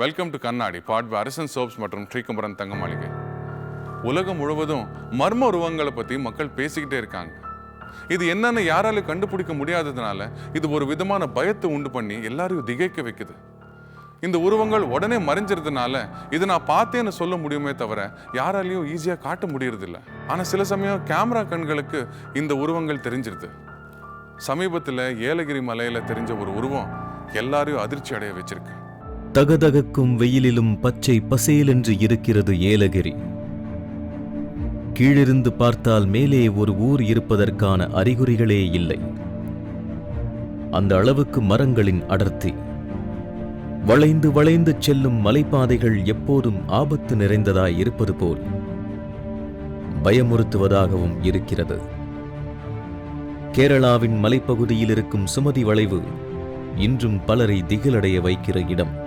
Welcome to கண்ணாடி பாட்பை அரசன் soaps மற்றும் ஸ்ரீகுமரன் தங்க மாளிகை. உலகம் முழுவதும் மர்ம உருவங்களை பற்றி மக்கள் பேசிக்கிட்டே இருக்காங்க. இது என்னன்னு யாராலும் கண்டுபிடிக்க முடியாததுனால இது ஒரு விதமான பயத்தை உண்டு பண்ணி எல்லாரையும் திகைக்க வைக்குது. இந்த உருவங்கள் உடனே மறைஞ்சிறதுனால இது நான் பார்த்தேன்னு சொல்ல முடியுமே தவிர யாராலையும் ஈஸியாக காட்ட முடியறதில்ல. ஆனால் சில சமயம் கேமரா கண்களுக்கு இந்த உருவங்கள் தெரிஞ்சிருது. சமீபத்தில் ஏலகிரி மலையில் தெரிஞ்ச ஒரு உருவம் எல்லாரையும் அதிர்ச்சி அடைய வச்சிருக்கு. தகதகக்கும் வெயிலிலும் பச்சை பசேலென்று இருக்கிறது ஏலகிரி. கீழிருந்து பார்த்தால் மேலே ஒரு ஊர் இருப்பதற்கான அறிகுறிகளே இல்லை. அந்த அளவுக்கு மரங்களின் அடர்த்தி. வளைந்து வளைந்து செல்லும் மலைப்பாதைகள் எப்போதும் ஆபத்து நிறைந்ததாய் இருப்பது போல் பயமுறுத்துவதாகவும் இருக்கிறது. கேரளாவின் மலைப்பகுதியில் இருக்கும் சுமதி வளைவு இன்றும் பலரை திகிலடைய வைக்கிற இடம்.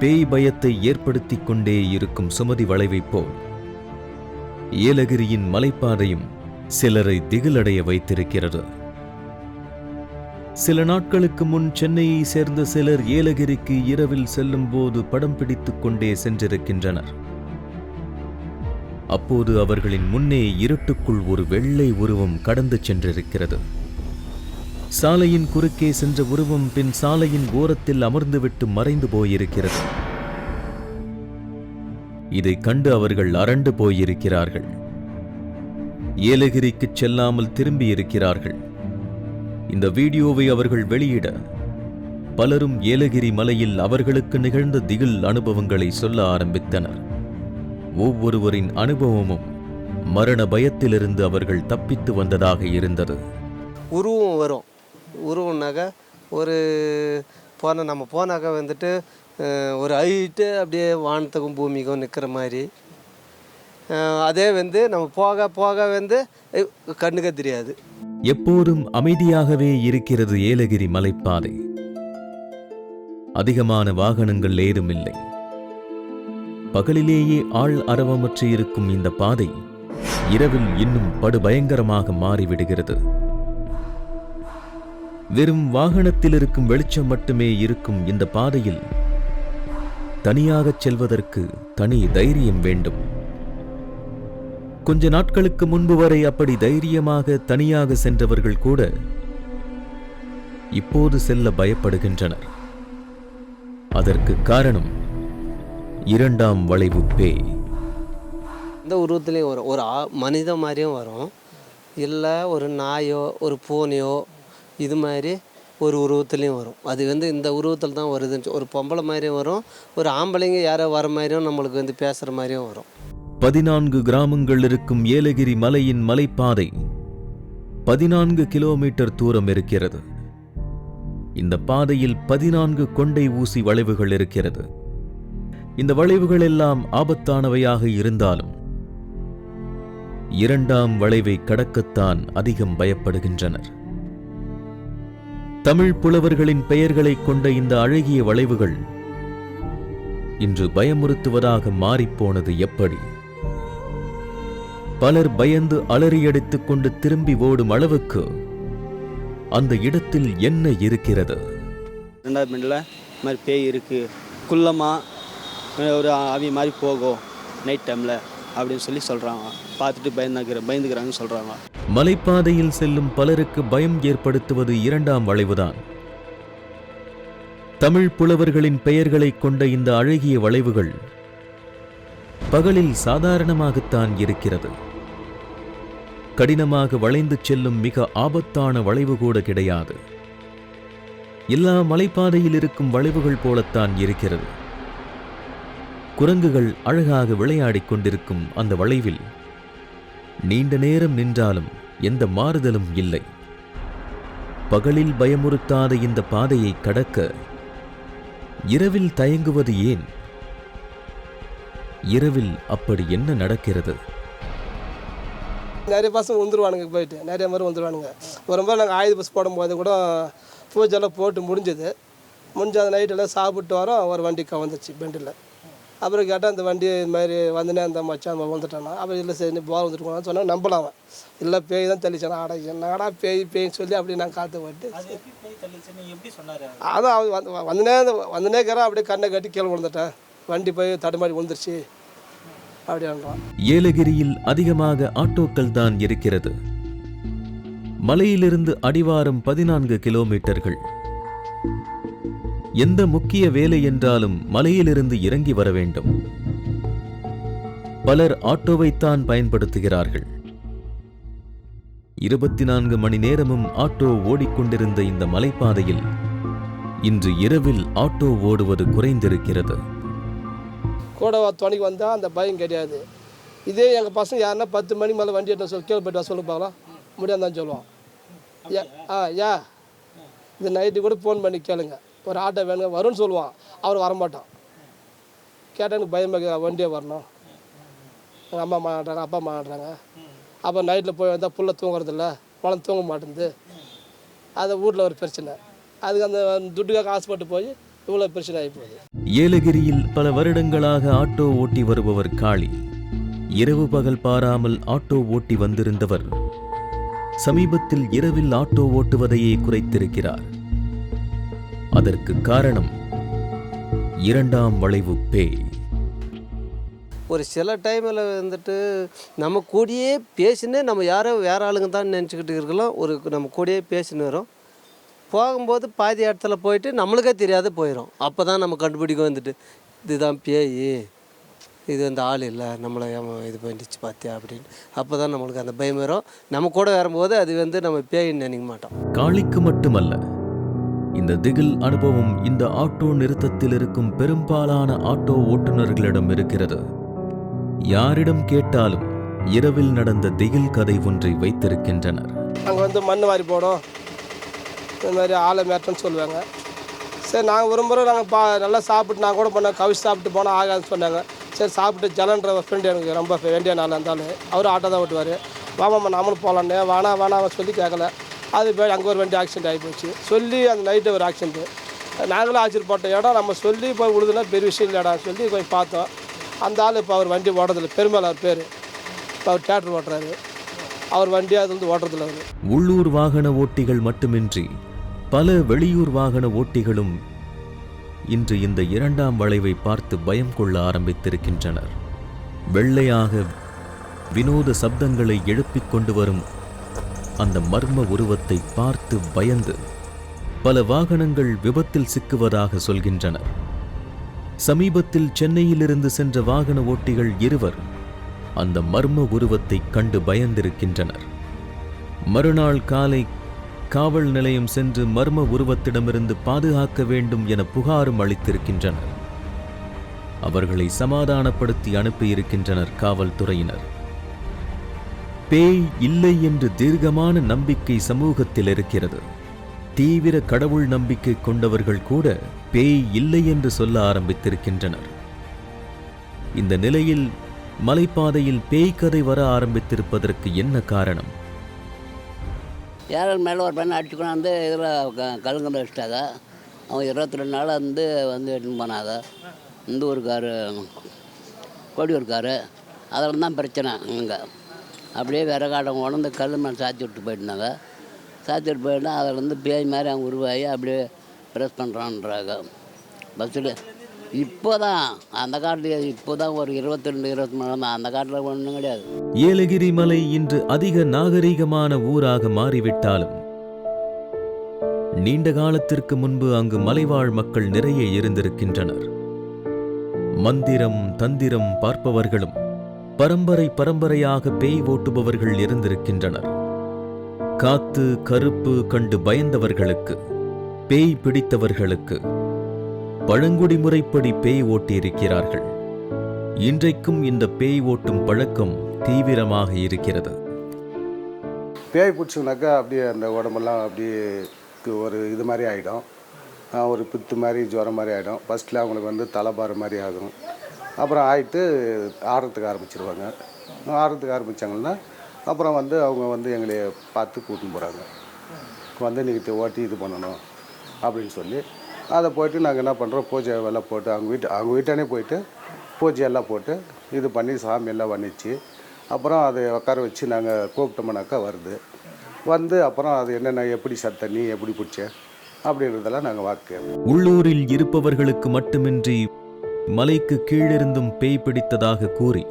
பேய் பயத்தை ஏற்படுத்திக் கொண்டே இருக்கும் சுமதி வளைவைப் போல். ஏலகிரியின் மலைப்பாதையும் சிலரை திகிலடைய வைத்திருக்கிறது. சில நாட்களுக்கு முன் சென்னையை சேர்ந்த சிலர் ஏலகிரிக்கு இரவில் செல்லும் போது படம் பிடித்துக் கொண்டே சென்றிருக்கின்றனர். அப்போது அவர்களின் முன்னே இருட்டுக்குள் ஒரு வெள்ளை உருவம் கடந்து சென்றிருக்கிறது. சாலையின் குறுக்கே சென்ற உருவம் பின் சாலையின் ஓரத்தில் அமர்ந்துவிட்டு மறைந்து போயிருக்கிறது. இதை கண்டு அவர்கள் அரண்டு போயிருக்கிறார்கள். ஏலகிரிக்கு செல்லாமல் திரும்பியிருக்கிறார்கள். இந்த வீடியோவை அவர்கள் வெளியிட பலரும் ஏலகிரி மலையில் அவர்களுக்கு நிகழ்ந்த திகில் அனுபவங்களை சொல்ல ஆரம்பித்தனர். ஒவ்வொருவரின் அனுபவமும் மரண பயத்திலிருந்து அவர்கள் தப்பித்து வந்ததாக இருந்தது. உருவம் வரும். உருவம்னாக்கா ஒரு போன நம்ம போனாக்கா வந்துட்டு ஒரு ஹைட்டு அப்படியே வானத்துக்கும் பூமிக்கும் நிற்கிற மாதிரி. அதே வந்து நம்ம போக போக வந்து கண்ணுக்கு தெரியாது. எப்போதும் அமைதியாகவே இருக்கிறது ஏலகிரி மலைப்பாதை. அதிகமான வாகனங்கள் ஏதும் இல்லை. பகலிலேயே ஆள் அரவமற்று இருக்கும் இந்த பாதை இரவில் இன்னும் படுபயங்கரமாக மாறிவிடுகிறது. வெறும் வாகனத்தில் இருக்கும் வெளிச்சம் மட்டுமே இருக்கும் இந்த பாதையில் தனியாகச் செல்வதற்கு தனி தைரியம் வேண்டும். கொஞ்ச நாட்களுக்கு முன்பு வரை அப்படி தைரியமாக தனியாக சென்றவர்கள் கூட இப்போது செல்ல பயப்படுகின்றனர். அதற்கு காரணம் இரண்டாம் வளைவு பேய் இந்த உருவத்திலே வரும் ஒரு ஆ மனித மாதிரியும் வரும். இல்லை ஒரு நாயோ ஒரு பூனையோ இது மாதிரி ஒரு உருவத்துலேயும் வரும். அது வந்து இந்த உருவத்தில் தான் வருதுன்னு ஒரு பொம்பளை மாதிரியும் வரும் ஒரு ஆம்பளைங்க யாரோ வர மாதிரியும் நம்மளுக்கு வந்து பேசுகிற மாதிரியும் வரும். பதினான்கு கிராமங்கள் இருக்கும் ஏலகிரி மலையின் மலைப்பாதை பதினான்கு கிலோமீட்டர் தூரம் இருக்கிறது. இந்த பாதையில் பதினான்கு கொண்டை ஊசி வளைவுகள் இருக்கிறது. இந்த வளைவுகள் எல்லாம் ஆபத்தானவையாக இருந்தாலும் இரண்டாம் வளைவை கடக்கத்தான் அதிகம் பயப்படுகின்றனர். தமிழ் புலவர்களின் பெயர்களைக் கொண்ட இந்த அழகிய வளைவுகள் இன்று பயமுறுத்துவதாக மாறிப்போனது எப்படி? பலர் பயந்து அலறியடித்துக் கொண்டு திரும்பி ஓடும் அளவுக்கு அந்த இடத்தில் என்ன இருக்கிறது? ரெண்டாவது பெண்டில் மாதிரி பேய் இருக்குது குள்ளமாக ஒரு ஆவி மாதிரி போகும். நைட் டைமில் அப்படின்னு சொல்லி சொல்கிறாங்க பார்த்துட்டு பயந்துக்கிற பயந்துக்கிறாங்கன்னு சொல்கிறாங்க மலைப்பாதையில் செல்லும் பலருக்கு பயம் ஏற்படுத்துவது இரண்டாம் வளைவுதான். தமிழ் புலவர்களின் பெயர்களைக் கொண்ட இந்த அழகிய வளைவுகள் பகலில் சாதாரணமாகத்தான் இருக்கிறது. கடினமாக வளைந்து செல்லும் மிக ஆபத்தான வளைவு கூட கிடையாது. எல்லா மலைப்பாதையில் இருக்கும் வளைவுகள் போலத்தான் இருக்கிறது. குரங்குகள் அழகாக விளையாடிக் கொண்டிருக்கும் அந்த வளைவில் நீண்ட நேரம் நின்றாலும் எந்த மாறுதலும் இல்லை. பகலில் பயமுறுத்தாத இந்த பாதையை கடக்க இரவில் தயங்குவது ஏன்? இரவில் அப்படி என்ன நடக்கிறது? நிறைய பசங்க வந்துருவானுங்க போயிட்டு நிறைய மாதிரி வந்துருவானுங்க. ஒரு முறை நாங்கள் ஆயுத பஸ் போடும்போது கூட பூஜைலாம் போட்டு முடிஞ்சது. முடிஞ்ச அந்த நைட்டெல்லாம் சாப்பிட்டு வரோம் ஒரு வண்டி கவர்ந்துச்சு பெண்டில் அப்புறம் கேட்டால் இந்த வண்டி இது மாதிரி வந்துனே அந்த மச்சான் வந்துட்டானா அப்புறம் இல்லை சரி நீ போக வந்துட்டு போனான்னு சொன்னால் நம்பலாம் அவன். இல்லை பேய் தான் தெளிச்சானா. ஆடா என்னடா பேய் பேய்ன்னு சொல்லி அப்படி நான் காத்து போட்டு. அது எப்படி பேய் தள்ளிச்சுன்னு எப்படி சொன்னாரு அதான் அவன் வந்து வந்துனே வந்துனே இருக்கிறான் அப்படியே கண்ணை கட்டி கீழே விழுந்துட்டேன் வண்டி போய் தடுமாறி விழுந்துருச்சு. அப்படின்றான். ஏலகிரியில் அதிகமாக ஆட்டோக்கள் தான் இருக்கிறது. மலையிலிருந்து அடிவாரம் பதினான்கு கிலோமீட்டர்கள். எந்த முக்கிய வேலை என்றாலும் மலையிலிருந்து இறங்கி வர வேண்டும். பலர் ஆட்டோவைத்தான் பயன்படுத்துகிறார்கள். இருபத்தி நான்கு மணி நேரமும் ஆட்டோ ஓடிக்கொண்டிருந்த இந்த மலைப்பாதையில் இன்று இரவில் ஆட்டோ ஓடுவது குறைந்திருக்கிறது. கூட துணைக்கு வந்தால் அந்த பயம் கிடையாது. இதே எங்கள் பசங்க யாருன்னா பத்து மணி மேலே வண்டி எடுத்து சொல்லி கேள்விப்பட்டு போய்ட்டு வர சொல்லு பார்க்கலாம் சொல்லுவான். ஆ யா. இந்த நைட்டு கூட ஃபோன் பண்ணி கேளுங்க. ஒரு ஆட்டோ வேணுங்க வரும்னு சொல்லுவான். அவர் வரமாட்டான். கேட்டால் எனக்கு பயமாக வண்டியே வரணும். எங்கள் அம்மா மாட்டாங்க அப்பா மாட்டாங்க அப்போ நைட்டில் போய் வந்தால் புள்ள தூங்குறதில்ல குழந்தை தூங்க மாட்டேங்குது. அது வீட்டில் ஒரு பிரச்சனை. அதுக்கு அந்த துட்டுக்காக ஆசைப்பட்டு போய் இவ்வளோ பிரச்சனை ஆகி போகுது. ஏலகிரியில் பல வருடங்களாக ஆட்டோ ஓட்டி வருபவர் காளி. இரவு பகல் பாராமல் ஆட்டோ ஓட்டி வந்திருந்தவர். சமீபத்தில் இரவில் ஆட்டோ ஓட்டுவதையே குறைத்திருக்கிறார். அதற்கு காரணம் இரண்டாம் வளைவு பேய். ஒரு சில டைமில் வந்துட்டு நம்ம கூடயே பேசினே நம்ம யாரோ வேற ஆளுங்க தான் நினச்சிக்கிட்டு இருக்கலாம். ஒரு நம்ம கூடயே பேசின்னு வரோம். போகும்போது பாதி இடத்துல போயிட்டு நம்மளுக்கே தெரியாத போயிடும் அப்போ தான் நம்ம கண்டுபிடிக்க வந்துட்டு இதுதான் பேய். இது வந்து ஆள் இல்லை. நம்மளை ஏமா இது பண்ணிச்சு பார்த்தியா அப்படின்னு. அப்போ தான் நம்மளுக்கு அந்த பயம் வரும். நம்ம கூட வரும்போது அது வந்து நம்ம பேயின்னு நினைக்க மாட்டோம். காளிக்கு மட்டுமல்ல இந்த திகில் அனுபவம் இந்த ஆட்டோ நிறுத்தத்தில் இருக்கும் பெரும்பாலான ஆட்டோ ஓட்டுநர்களிடம் இருக்கிறது. யாரிடம் கேட்டாலும் இரவில் நடந்த திகில் கதை ஒன்றை வைத்திருக்கின்றனர். அங்கே வந்து மண் வாரி போடும். இந்த மாதிரி ஆளை மேட்டன்னு சொல்லுவாங்க. சரி நாங்கள் விரும்புகிறோம் முறை நாங்கள் பா நல்லா சாப்பிட்டு நான் கூட போனோம் கவிச்சு சாப்பிட்டு போனால் ஆகாதுன்னு சொன்னாங்க. சரி சாப்பிட்டு ஜலன்ற ஃப்ரெண்டு எனக்கு ரொம்ப வேண்டிய நாள் இருந்தாலும் அவர் ஆட்டோ தான் ஓட்டுவார். வாமாம்மா நாமளும் போகலான்னு வானா வேணாம் அவன் சொல்லி கேட்கல. அது போய் அங்கே ஒரு வண்டி ஆக்சிடென்ட் ஆகி போச்சு. சொல்லி அந்த நைட்டு ஒரு ஆக்சிடென்ட்டு நாங்களும் ஆக்சிடென்ட் போட்ட இடம் நம்ம சொல்லி போய் விழுதுனா பெரிய விஷயம் இல்லைடா சொல்லி போய் பார்த்தோம். அந்த ஆள் இப்போ அவர் வண்டி ஓடுறதில்ல பெருமாள் அவர் பேர். இப்போ அவர் தேட்டர் ஓட்டுறாரு. அவர் வண்டி அது வந்து ஓட்டுறதில்ல அவர். உள்ளூர் வாகன ஓட்டிகள் மட்டுமின்றி பல வெளியூர் வாகன ஓட்டிகளும் இன்று இந்த இரண்டாம் வளைவை பார்த்து பயம் கொள்ள ஆரம்பித்திருக்கின்றனர். வெள்ளையாக வினோத சப்தங்களை எழுப்பிக் கொண்டு வரும் அந்த மர்ம உருவத்தை பார்த்து பயந்து பல வாகனங்கள் விபத்தில் சிக்குவதாக சொல்கின்றனர். சமீபத்தில் சென்னையிலிருந்து சென்ற வாகன ஓட்டிகள் இருவர் அந்த மர்ம உருவத்தை கண்டு பயந்திருக்கின்றனர். மறுநாள் காலை காவல் நிலையம் சென்று மர்ம உருவத்திடமிருந்து பாதுகாக்க வேண்டும் என புகாரும் அளித்திருக்கின்றனர். அவர்களை சமாதானப்படுத்தி அனுப்பியிருக்கின்றனர் காவல்துறையினர். பேய் இல்லை என்று தீர்க்கமான நம்பிக்கை சமூகத்தில் இருக்கிறது. தீவிர கடவுள் நம்பிக்கை கொண்டவர்கள் கூட பேய் இல்லை என்று சொல்ல ஆரம்பித்திருக்கின்றனர். இந்த நிலையில் மலைப்பாதையில் பேய் கதை வர ஆரம்பித்திருப்பதற்கு என்ன காரணம்? யாரும் மேலே ஒரு பையனை அடிச்சு கொண்டாந்து இதில் க கழுங்கல் வச்சிட்டாங்க அவன் இருபத்தி ரெண்டு நாள் வந்து வந்து எடுத்துன்னு போனாங்க இந்த ஒரு கோடியூர்காரு அதில் தான் பிரச்சனை அங்கே. அப்படியே விறகாட்டம் உணர்ந்து கல் மேலே சாத்தி விட்டு போயிட்டுனாங்க சாத்தி விட்டு போயிட்டா அதில் வந்து பேய் மாதிரி அவங்க உருவாகி அப்படியே ப்ரெஸ் பண்ணுறான்றாங்க பஸ்ஸில் இப்போ தான் அந்த காலத்தில் இப்போ தான் ஒரு இருபத்தி ரெண்டு இருபத்தி மூணு தான் அந்த காலத்தில் ஒன்றும் கிடையாது. ஏலகிரி மலை இன்று அதிக நாகரீகமான ஊராக மாறிவிட்டாலும் நீண்ட காலத்திற்கு முன்பு அங்கு மலைவாழ் மக்கள் நிறைய இருந்திருக்கின்றனர். மந்திரம் தந்திரம் பார்ப்பவர்களும் பரம்பரை பரம்பரையாக பேய் ஓட்டுபவர்கள் இருந்திருக்கின்றனர். காத்து கருப்பு கண்டு பயந்தவர்களுக்கு பேய் பிடித்தவர்களுக்கு பழங்குடி முறைப்படி பேய் ஓட்டியிருக்கிறார்கள். இன்றைக்கும் இந்த பேய் ஓட்டும் பழக்கம் தீவிரமாக இருக்கிறது. பேய் பிடிச்சிங்கனாக்கா அப்படியே அந்த உடம்பெல்லாம் அப்படியே ஒரு இது மாதிரி ஆகிடும் ஒரு பித்து மாதிரி ஜுரம் மாதிரி ஆகிடும் ஃபஸ்ட்டில் அவங்களுக்கு வந்து தலைபார மாதிரி ஆகும். அப்புறம் ஆயிட்டு ஆடுறதுக்கு ஆரம்பிச்சிருவாங்க. ஆடுறதுக்கு ஆரம்பித்தாங்கன்னா அப்புறம் வந்து அவங்க வந்து எங்களை பார்த்து கூட்டின்னு போகிறாங்க வந்து நீங்கள் ஓட்டி இது பண்ணணும் அப்படின்னு சொல்லி அதை போயிட்டு நாங்கள் என்ன பண்ணுறோம் பூஜை எல்லாம் போட்டு அவங்க வீட்டு அவங்க வீட்டானே போயிட்டு பூஜையெல்லாம் போட்டு இது பண்ணி சாமியெல்லாம் வர்ணிச்சு அப்புறம் அதை உட்கார வச்சு நாங்கள் கூப்பிட்டோம்னாக்கா வருது. வந்து அப்புறம் அது என்னென்ன எப்படி சத்த நீ எப்படி பிடிச்ச அப்படின்றதெல்லாம் நாங்கள் வாக்கு உள்ளூரில் இருப்பவர்களுக்கு மட்டுமின்றி மலைக்கு கீழிருந்தும் பேய் பிடித்ததாக கூறி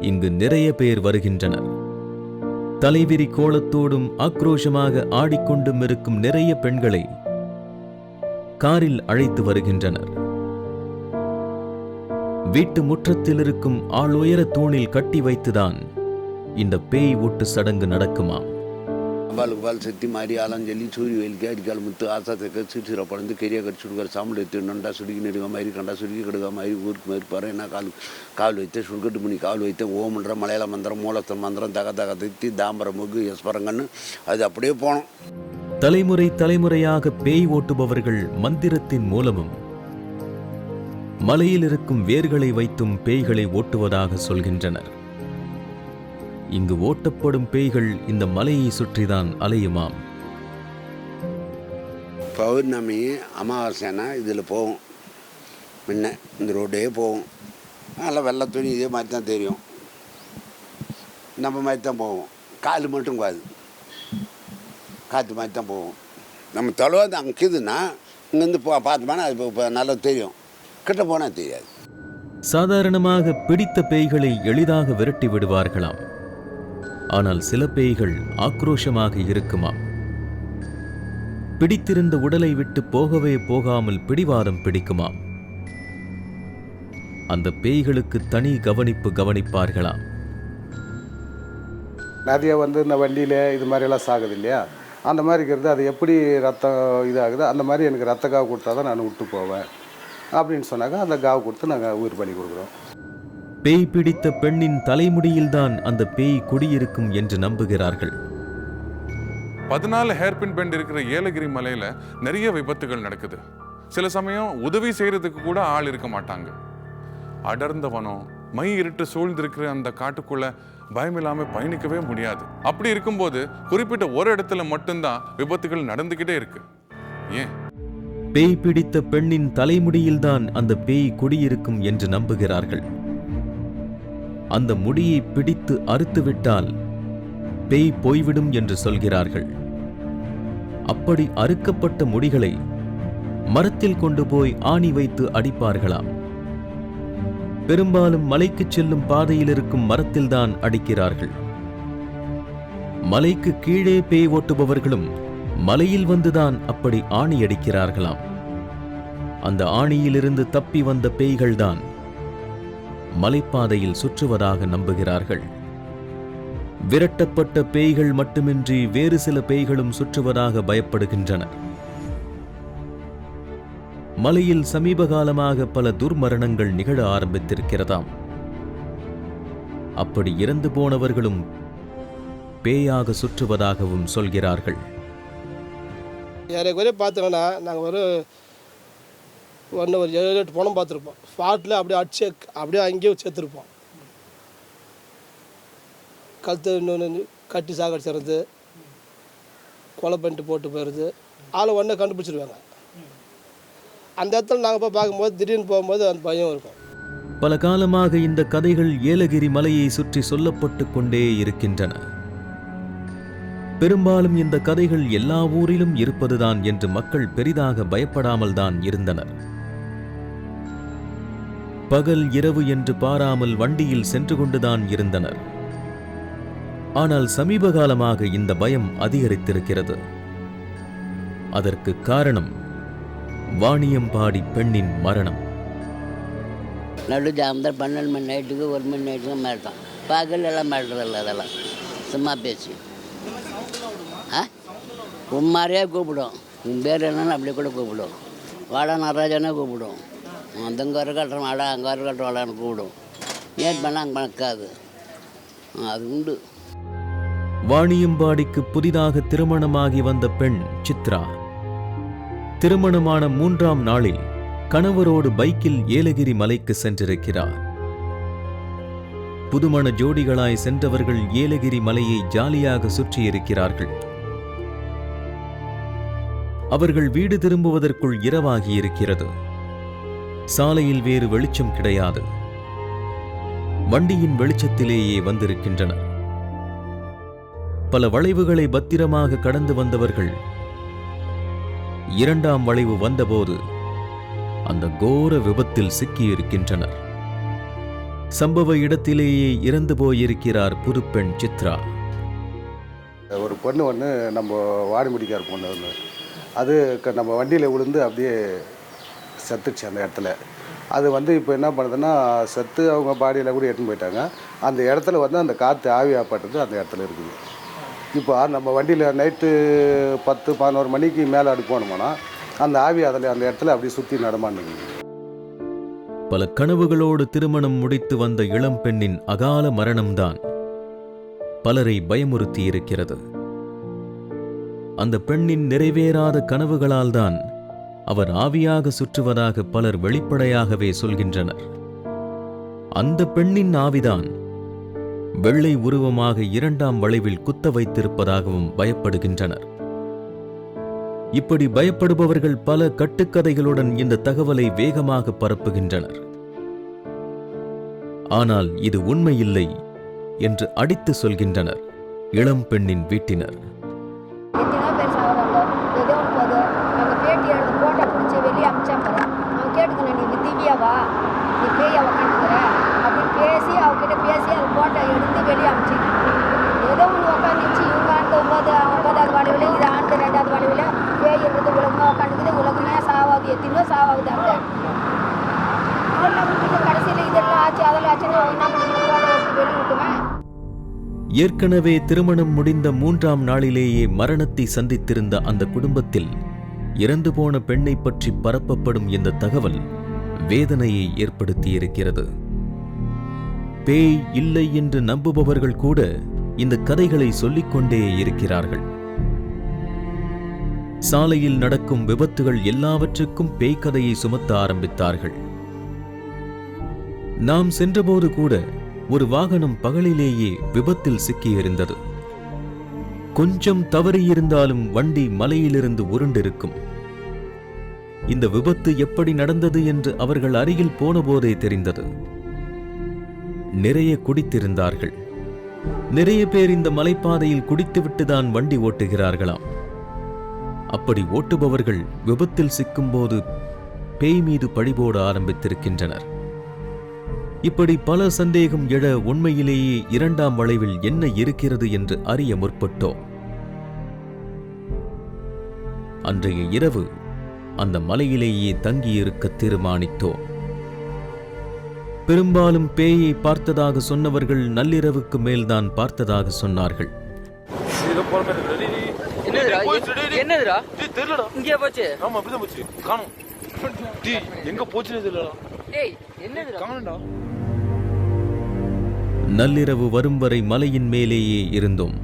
இங்கு நிறைய பேர் வருகின்றனர். தலைவிரி கோலத்தோடும் ஆக்ரோஷமாக ஆடிக்கொண்டும் இருக்கும் நிறைய பெண்களை காரில் அழைத்து வருகின்றனர். வீட்டு முற்றத்தில் இருக்கும் ஆளுயர தூணில் கட்டி வைத்துதான் இந்த பேய் ஒட்டு சடங்கு நடக்குமா பாலுக்கு பால் சத்தி மாதிரி ஆலாஞ்சலி சூரிய வெயிலுக்கு அடிக்கால் முத்து ஆசா தக்க சிறுசிற பழந்து கெரியா கடிச்சு கொடுக்குற சாம்பல் எடுத்து நண்டா சுடுக்கி நெடுக்க மாதிரி கண்டா சுடுக்கி கெடுக்க மாதிரி ஊருக்கு மாதிரி பாரு என்ன கால் கால் வைத்தேன் சுடுக்கட்டு பண்ணி கால் வைத்தேன் ஓமன்ற மலையாள மந்திரம் மூலத்தன் மந்திரம் தக தக தித்தி தாம்பர முகு எஸ்பரங்கன்னு அது அப்படியே போனோம். தலைமுறை தலைமுறையாக பேய் ஓட்டுபவர்கள் மந்திரத்தின் மூலமும் மலையில் இருக்கும் வேர்களை வைத்தும் பேய்களை ஓட்டுவதாக சொல்கின்றனர். இங்கு ஓட்டப்படும் பேய்கள் இந்த மலையை சுற்றிதான் அலையுமாம். பௌர்ணமி அமாவாசைனா இதில் போகும். முன்ன இந்த ரோடே போகும். நல்லா வெள்ளை துணி இதே மாதிரி தான் தெரியும். நம்ம மாதிரி தான் போவோம் கால் மட்டும் காது. காற்று மாதிரி தான் போவோம் நம்ம தொலைவாது அங்கே இருக்குதுன்னா இங்கேருந்து போ பார்த்தோம்னா அது இப்போ- இப்போ நல்லா தெரியும். கிட்ட போனால் தெரியாது. சாதாரணமாக பிடித்த பேய்களை எளிதாக விரட்டி விடுவார்களாம். ஆனால் சில பேய்கள் ஆக்ரோஷமாக இருக்குமாம் பிடித்திருந்த உடலை விட்டு போகவே போகாமல் பிடிவாதம் பிடிக்குமாம் அந்த பேய்களுக்கு தனி கவனிப்பு கவனிப்பார்களாம் நிறைய வந்து இந்த வண்டியில் இது மாதிரியெல்லாம் சாகுது இல்லையா அந்த மாதிரி இருக்கிறது அது எப்படி ரத்தம் இதாகுது அந்த மாதிரி எனக்கு ரத்த காவு கொடுத்தா தான் நான் விட்டு போவேன். அப்படின்னு சொன்னாக்க அந்த காவு கொடுத்து நாங்கள் உயிர் பண்ணி கொடுக்குறோம். பேய் பிடித்த பெண்ணின் தலைமுடியில்தான் அந்த பேய் குடியிருக்கும் என்று நம்புகிறார்கள். பதினாலு ஹேர்பின் பெண்ட் இருக்கிற ஏலகிரி மலையில நிறைய விபத்துகள் நடக்குது. சில சமயம் உதவி செய்யறதுக்கு கூட ஆள் இருக்க மாட்டாங்க. அடர்ந்த வனம் மை இருட்டு சூழ்ந்திருக்கிற அந்த காட்டுக்குள்ள பயமில்லாம பயணிக்கவே முடியாது. அப்படி இருக்கும்போது குறிப்பிட்ட ஒரு இடத்துல மட்டும்தான் விபத்துகள் நடந்துகிட்டே இருக்கு. ஏன்? பேய் பிடித்த பெண்ணின் தலைமுடியில்தான் அந்த பேய் குடியிருக்கும் என்று நம்புகிறார்கள். அந்த முடியை பிடித்து அறுத்துவிட்டால் பேய் போய்விடும் என்று சொல்கிறார்கள். அப்படி அறுக்கப்பட்ட முடிகளை மரத்தில் கொண்டு போய் ஆணி வைத்து அடிப்பார்களாம். பெரும்பாலும் மலைக்கு செல்லும் பாதையில் இருக்கும் மரத்தில்தான் அடிக்கிறார்கள். மலைக்கு கீழே பேய் ஓட்டுபவர்களும் மலையில் வந்துதான் அப்படி ஆணி அடிக்கிறார்களாம். அந்த ஆணியிலிருந்து தப்பி வந்த பேய்கள்தான் மலைப்பாதையில் சுற்றுவதாக நம்புகிறார்கள். விரட்டப்பட்ட பேய்கள் மட்டுமின்றி வேறு சில பேய்களும் சுற்றுவதாக பயப்படுகின்றன. மலையில் சமீப காலமாக பல துர்மரணங்கள் நிகழ ஆரம்பித்திருக்கிறதாம். அப்படி இறந்து போனவர்களும் பேயாக சுற்றுவதாகவும் சொல்கிறார்கள். ஏறக்குறைய பார்த்தோன்னா நாங்கள் ஒரு ஒன்று ஒரு ஏழு எட்டு பணம் பார்த்துருப்போம். ஸ்பாட்டில் அப்படியே அடிச்சு அப்படியே அங்கேயே சேர்த்துருப்போம். கழுத்து இன்னொன்று கட்டி சாகடிச்சிடுறது கொலை பண்ணிட்டு போட்டு போயிடுது ஆளை உடனே கண்டுபிடிச்சிருவாங்க. அந்த இடத்துல நாங்கள் போய் பார்க்கும்போது திடீர்னு போகும்போது அந்த பயம் இருக்கும். பல காலமாக இந்த கதைகள் ஏலகிரி மலையை சுற்றி சொல்லப்பட்டு கொண்டே இருக்கின்றன. பெரும்பாலும் இந்த கதைகள் எல்லா ஊரிலும் இருப்பதுதான் என்று மக்கள் பெரிதாக பயப்படாமல் தான் இருந்தனர். பகல் இரவு என்று பாராமல் வண்டியில் சென்று கொண்டுதான் இருந்தனர். ஆனால் சமீப காலமாக இந்த பயம் அதிகரித்திருக்கிறது. அதற்கு காரணம் வாணியம்பாடி பெண்ணின் மரணம். நடு ஜாமத்தில் பன்னெண்டு மணி நைட்டுக்கு ஒரு மணி நைட்டுக்கு மிரட்டும் பகல் எல்லாம் மாட்டுறதில்ல அதெல்லாம். சும்மா பேசி. ஆ? உன் மாதிரியே கூப்பிடும். உன் பேர் என்னன்னு அப்படியே கூட கூப்பிடும். வாடா நடராஜனே கூப்பிடும். அந்த இங்கே வர கட்டுறோம் வாடா அங்கே ஒரு கட்டுறோம் வாடான்னு கூடும் ஏன் பண்ணால் அங்கே மணக்காது அது உண்டு. வாணியம்பாடிக்கு புதிதாக திருமணமாகி வந்த பெண் சித்ரா. திருமணமான மூன்றாம் நாளில் கணவரோடு பைக்கில் ஏலகிரி மலைக்கு சென்றிருக்கிறார். புதுமண ஜோடிகளாய் சென்றவர்கள் ஏலகிரி மலையை ஜாலியாக சுற்றியிருக்கிறார்கள். அவர்கள் வீடு திரும்புவதற்குள் இரவாகி இருக்கிறது சாலையில் வேறு வெளிச்சம் கிடையாது. வண்டியின் வெளிச்சத்திலேயே வந்திருக்கின்றனர் பல வளைவுகளை பத்திரமாக கடந்து வந்தவர்கள் இரண்டாம் வளைவு வந்தபோது அந்த கோர விபத்தில் சிக்கியிருக்கின்றனர். சம்பவ இடத்திலேயே இறந்து போயிருக்கிறார் புதுப்பெண் சித்ரா. ஒரு பொண்ணு ஒன்று நம்ம வாடிமுடிக்கார் பொண்ணு ஒன்று அது க- நம்ம வண்டியில் விழுந்து அப்படியே செத்துச்சு அந்த இடத்துல. அது வந்து இப்போ என்ன பண்ணுதுன்னா செத்து அவங்க பாடியில் கூட எட்டுன்னு போயிட்டாங்க. அந்த இடத்துல வந்து அந்த காற்று ஆவியாப்பட்டது அந்த இடத்துல இருக்குது. இப்போ நம்ம வண்டியில் நைட்டு பத்து பதினோரு மணிக்கு மேலே அப்படி போனோம்னா அந்த ஆவி அதில் அந்த இடத்துல அப்படியே சுற்றி நடமாண்டுங்க பல கனவுகளோடு திருமணம் முடித்து வந்த இளம் பெண்ணின் அகால மரணம்தான் பலரை பயமுறுத்தி இருக்கிறது. அந்த பெண்ணின் நிறைவேறாத கனவுகளால்தான் அவர் ஆவியாக சுற்றுவதாக பலர் வெளிப்படையாகவே சொல்கின்றனர். அந்த பெண்ணின் ஆவிதான் வெள்ளை உருவமாக இரண்டாம் வளைவில் குத்த வைத்திருப்பதாகவும் பயப்படுகின்றனர். இப்படி பயப்படுபவர்கள் பல கட்டுக்கதைகளுடன் இந்த தகவலை வேகமாக பரப்புகின்றனர். ஆனால் இது உண்மையில்லை என்று அடித்து சொல்கின்றனர் இளம் பெண்ணின் வீட்டினர் எத்தனையோ பேர் சாகுறாங்க ஏதோ ஒன்று போகுது எங்கள் பேட்டி எடுத்து போட்டோ பிடிச்சி வெளியே அவன் கேட்டுக்கணும் நீ திவ்யாவா நீ பேயா உக்காந்துக்கிற அப்படின்னு பேசி அவகிட்ட பேசி அது போட்டோ எடுத்து வெளியே அமிச்சு ஏதோ ஒன்று உட்காந்துச்சு இவங்க ஆண்டு ஒம்பது ஒன்பதாவது வடிவில் இது ஆண்டு ரெண்டாவது வடிவில் பேய் இருக்குது உலகமாக உட்காந்துக்குது உலகமே சாவாகுது எத்தினோ சாவாகுது அங்கே. கடைசியில் இதெல்லாம் ஆச்சு அதெல்லாம் ஆச்சுன்னு என்ன பண்ணணும் வெளியே விட்டுவேன் ஏற்கனவே திருமணம் முடிந்த மூன்றாம் நாளிலேயே மரணத்தை சந்தித்திருந்த அந்த குடும்பத்தில் இறந்து போன பெண்ணை பற்றி பரப்பப்படும் இந்த தகவல் வேதனையை ஏற்படுத்தியிருக்கிறது. பேய் இல்லை என்று நம்புபவர்கள் கூட இந்த கதைகளை சொல்லிக்கொண்டே இருக்கிறார்கள். சாலையில் நடக்கும் விபத்துகள் எல்லாவற்றுக்கும் பேய் கதையை சுமத்த ஆரம்பித்தார்கள். நாம் சென்றபோது கூட ஒரு வாகனம் பகலிலேயே விபத்தில் சிக்கியிருந்தது. கொஞ்சம் தவறியிருந்தாலும் வண்டி மலையிலிருந்து உருண்டிருக்கும். இந்த விபத்து எப்படி நடந்தது என்று அவர்கள் அருகில் போனபோதே தெரிந்தது. நிறைய குடித்திருந்தார்கள். நிறைய பேர் இந்த மலைப்பாதையில் குடித்துவிட்டுதான் வண்டி ஓட்டுகிறார்களாம். அப்படி ஓட்டுபவர்கள் விபத்தில் சிக்கும்போது பேய் மீது பழிபோட ஆரம்பித்திருக்கின்றனர். இப்படி பல சந்தேகம் எழ உண்மையிலேயே இரண்டாம் வளைவில் என்ன இருக்கிறது என்று அறிய முற்பட்டோம். அன்றைய இரவு அந்த மலையிலேயே தங்கியிருக்க தீர்மானித்தோம் பெரும்பாலும் பேயை பார்த்ததாக சொன்னவர்கள் நள்ளிரவுக்கு மேல்தான் பார்த்ததாக சொன்னார்கள். என்னதுடா என்னதுடா? தெரியலடா. இங்கே போச்சு? ஆமா அப்படிதான் போச்சு. காணும். எங்க போச்சுன்னு தெரியலடா. டேய் என்னதுடா? காணும்டா. நள்ளிரவு வரும் வரை மலையின் மேலேயே இருந்தோம்.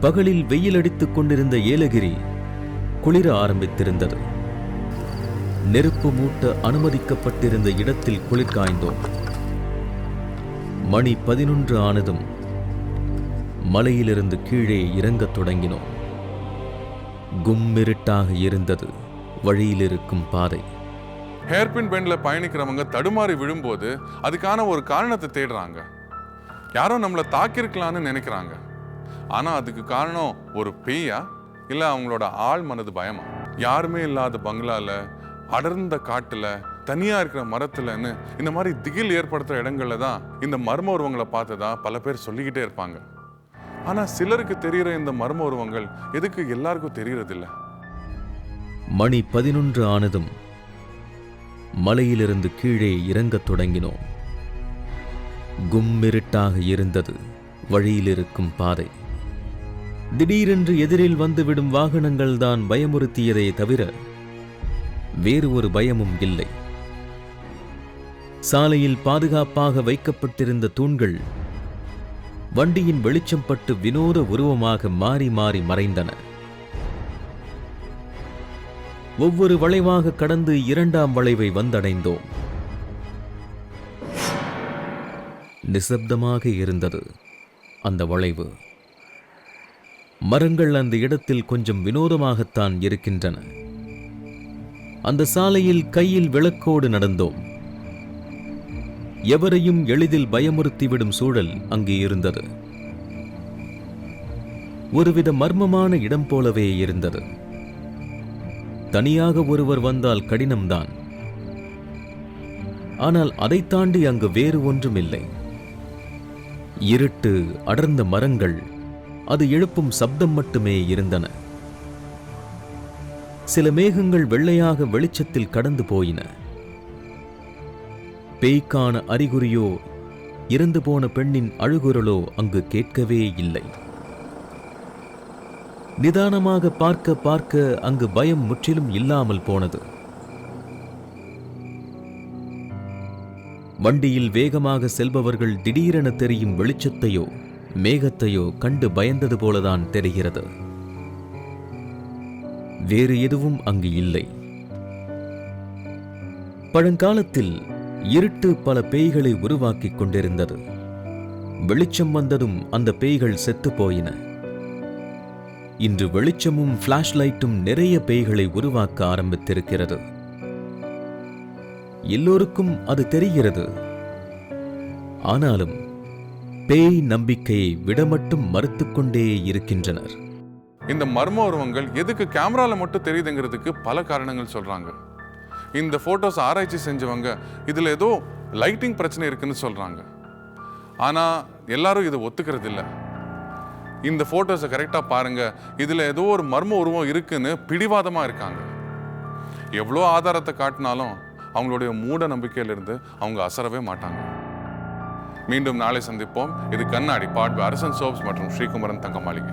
பகலில் வெயில் அடித்துக் கொண்டிருந்த ஏலகிரி குளிர ஆரம்பித்திருந்தது. நெருப்பு மூட்ட அனுமதிக்கப்பட்டிருந்த இடத்தில் குளிர் காய்ந்தோம். மணி பதினொன்று ஆனதும் மலையிலிருந்து கீழே இறங்கத் தொடங்கினோம். கும்மிருட்டாக இருந்தது வழியில் இருக்கும் பாதை. ஹேர்பின் பெண்டில் பயணிக்கிறவங்க தடுமாறி விழும்போது அதுக்கான ஒரு காரணத்தை தேடுறாங்க. யாரோ நம்மளை தாக்கியிருக்கலான்னு நினைக்கிறாங்க. ஆனால் அதுக்கு காரணம் ஒரு பேயா? இல்லை அவங்களோட ஆள் மனது பயமா? யாருமே இல்லாத பங்களால அடர்ந்த காட்டுல தனியா இருக்கிற மரத்துலன்னு இந்த மாதிரி திகில் ஏற்படுத்துகிற இடங்கள்ல தான் இந்த மர்ம உருவங்களை பார்த்ததா பல பேர் சொல்லிக்கிட்டே இருப்பாங்க. ஆனா சிலருக்கு தெரிகிற இந்த மர்ம உருவங்கள் எதுக்கு எல்லாருக்கும் தெரியறதில்ல? மணி பதினொன்று ஆனதும் மலையிலிருந்து கீழே இறங்கத் தொடங்கினோம். கும்மிருட்டாக இருந்தது வழியில் இருக்கும் பாதை. திடீரென்று எதிரில் வந்துவிடும் வாகனங்கள் தான் பயமுறுத்தியதே தவிர வேறு ஒரு பயமும் இல்லை. சாலையில் பாதுகாப்பாக வைக்கப்பட்டிருந்த தூண்கள் வண்டியின் வெளிச்சம் பட்டு வினோத உருவமாக மாறி மாறி மறைந்தன. ஒவ்வொரு வளைவாக கடந்து இரண்டாம் வளைவை வந்தடைந்தோம். நிசப்தமாக இருந்தது அந்த வளைவு. மரங்கள் அந்த இடத்தில் கொஞ்சம் வினோதமாகத்தான் இருக்கின்றன. அந்த சாலையில் கையில் விளக்கோடு நடந்தோம். எவரையும் எளிதில் பயமுறுத்திவிடும் சூழல் அங்கே இருந்தது. ஒருவித மர்மமான இடம் போலவே இருந்தது. தனியாக ஒருவர் வந்தால் கடினம்தான். ஆனால் அதை தாண்டி அங்கு வேறு ஒன்றும் இல்லை இருட்டு அடர்ந்த மரங்கள் அது எழுப்பும் சப்தம் மட்டுமே இருந்தன. சில மேகங்கள் வெள்ளையாக வெளிச்சத்தில் கடந்து போயின. பேய்க்கான அறிகுறியோ இறந்து போன பெண்ணின் அழுகுரலோ அங்கு கேட்கவே இல்லை. நிதானமாக பார்க்க பார்க்க அங்கு பயம் முற்றிலும் இல்லாமல் போனது. வண்டியில் வேகமாக செல்பவர்கள் திடீரென தெரியும் வெளிச்சத்தையோ மேகத்தையோ கண்டு பயந்தது போலதான் தெரிகிறது. வேறு எதுவும் அங்கு இல்லை. பழங்காலத்தில் இருட்டு பல பேய்களை உருவாக்கிக் கொண்டிருந்தது. வெளிச்சம் வந்ததும் அந்த பேய்கள் செத்து போயின. இன்று வெளிச்சமும் ஃபிளாஷ் லைட்டும் நிறைய பேய்களை உருவாக்க ஆரம்பித்திருக்கிறது. எல்லோருக்கும் அது தெரிகிறது. ஆனாலும் பேய் நம்பிக்கையை விடமட்டும் மறுத்துக்கொண்டே இருக்கின்றனர். இந்த மர்ம உருவங்கள் எதுக்கு கேமரால மட்டும் தெரியுதுங்கிறதுக்கு பல காரணங்கள் சொல்றாங்க. இந்த போட்டோஸ் ஆராய்ச்சி செஞ்சவங்க இதுல ஏதோ லைட்டிங் பிரச்சனை இருக்குன்னு சொல்றாங்க. ஆனா எல்லாரும் இதை ஒத்துக்கிறது இல்ல இந்த போட்டோஸை கரெக்டா பாருங்க இதுல ஏதோ ஒரு மர்ம உருவம் இருக்குன்னு பிடிவாதமா இருக்காங்க. எவ்வளோ ஆதாரத்தை காட்டினாலும் அவங்களுடைய மூட நம்பிக்கையிலிருந்து அவங்க அசரவே மாட்டாங்க. மீண்டும் நாளை சந்திப்போம். இது கண்ணாடி பாட்பு அரசன் சோப்ஸ் மற்றும் ஸ்ரீகுமரன் தங்க மாளிகை